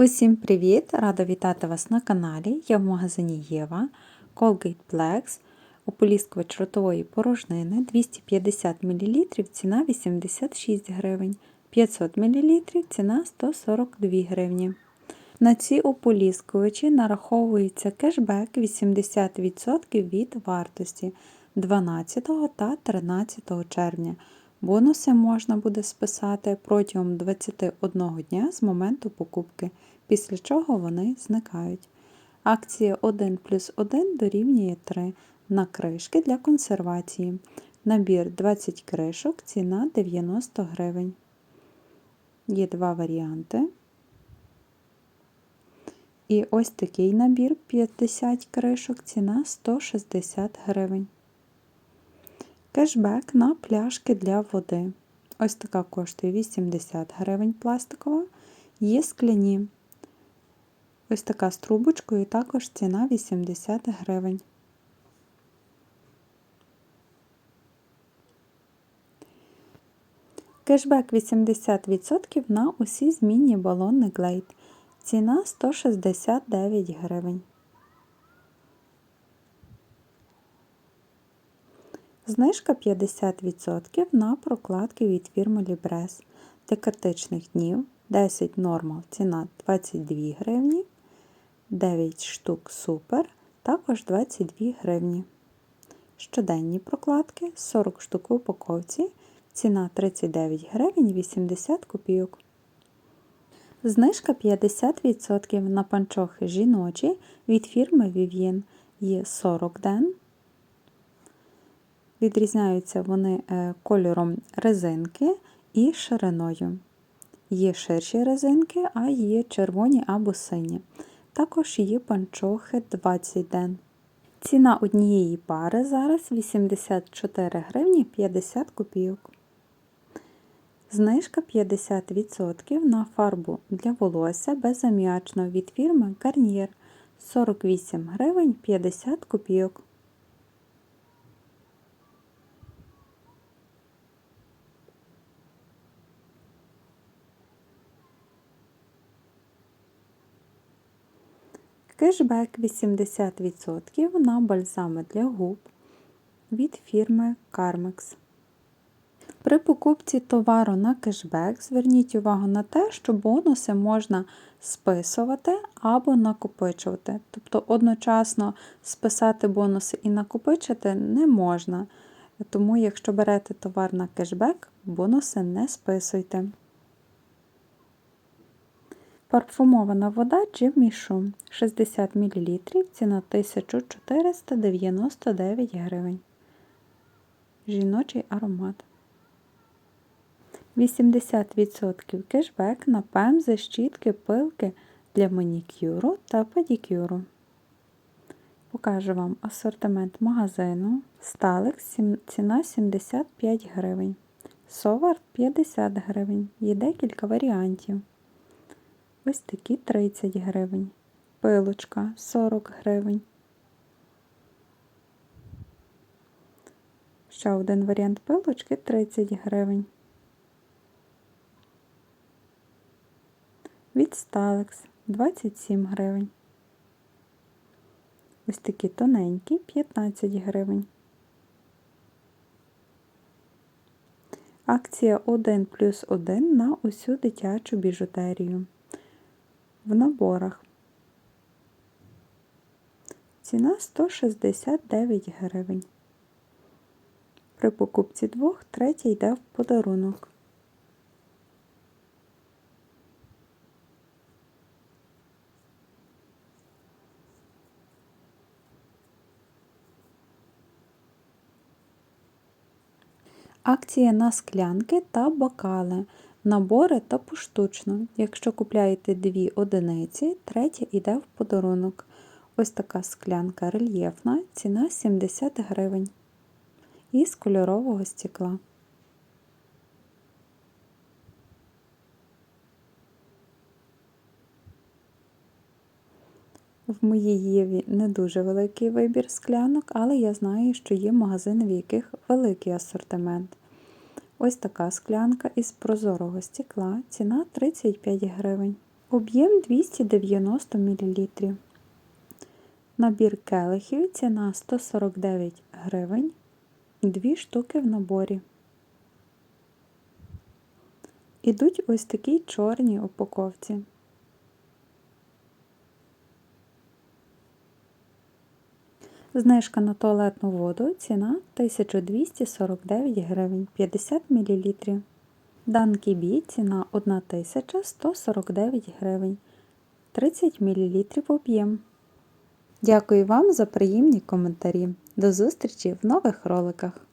Усім привіт! Рада вітати вас на каналі. Я в магазині Єва Colgate Plex, ополіскувач ротової порожнини 250 мл, ціна 86 гривень, 500 мл, ціна 142 гривні. На ці ополіскувачі нараховується кешбек 80% від вартості 12 та 13 червня. Бонуси можна буде списати протягом 21 дня з моменту покупки, після чого вони зникають. Акція 1 плюс 1 дорівнює 3 на кришки для консервації. Набір 20 кришок, ціна 90 гривень. Є два варіанти. І ось такий набір 50 кришок, ціна 160 гривень. Кешбек на пляшки для води. Ось така коштує 80 гривень пластикова. Є скляні. Ось така з трубочкою, також ціна 80 гривень. Кешбек 80% на усі змінні балони Глейд. Ціна 169 гривень. Знижка 50% на прокладки від фірми Libres. Для критичних днів 10 нормал ціна 22 гривні, 9 штук супер, також 22 гривні. Щоденні прокладки 40 штук в упаковці, ціна 39 гривень 80 копійок. Знижка 50% на панчохи жіночі від фірми Vivien є 40 ден. Відрізняються вони е, кольором резинки і шириною. Є ширші резинки, а є червоні або сині. Також є панчохи 20 ден. Ціна однієї пари зараз 84 гривні 50 копійок. Знижка 50% на фарбу для волосся безаміачно від фірми Garnier 48 гривень 50 копійок. Кешбек 80% на бальзами для губ від фірми Carmex. При покупці товару на кешбек зверніть увагу на те, що бонуси можна списувати або накопичувати. Тобто одночасно списати бонуси і накопичити не можна. Тому, якщо берете товар на кешбек, бонуси не списуйте. Парфумована вода Jimmy Choo 60 мл, ціна 1499 гривень. Жіночий аромат. 80% кешбек на пемзи, щітки, пилки для манікюру та педикюру. Покажу вам асортимент магазину. Сталик ціна 75 гривень. Совар 50 гривень. Є декілька варіантів. Ось такі 30 гривень. Пилочка 40 гривень. Ще один варіант пилочки 30 гривень. Від Stalex 27 гривень. Ось такі тоненькі 15 гривень. Акція 1 плюс 1 на усю дитячу біжутерію в наборах. Ціна 169 гривень. При покупці двох третій йде в подарунок. Акція на склянки та бокали набори та поштучно. Якщо купляєте дві одиниці, третя йде в подарунок. Ось така склянка рельєфна, ціна 70 гривень. Із кольорового стекла. В моїй Єві не дуже великий вибір склянок, але я знаю, що є магазини, в яких великий асортимент. Ось така склянка із прозорого стекла, ціна 35 гривень. Об'єм 290 мл. Набір келихів ціна 149 гривень. Дві штуки в наборі. Ідуть ось такі чорні упаковці. Знижка на туалетну воду ціна 1249 гривень 50 мл. Данкі бі ціна 1149 гривень 30 мл об'єм. Дякую вам за приємні коментарі. До зустрічі в нових роликах!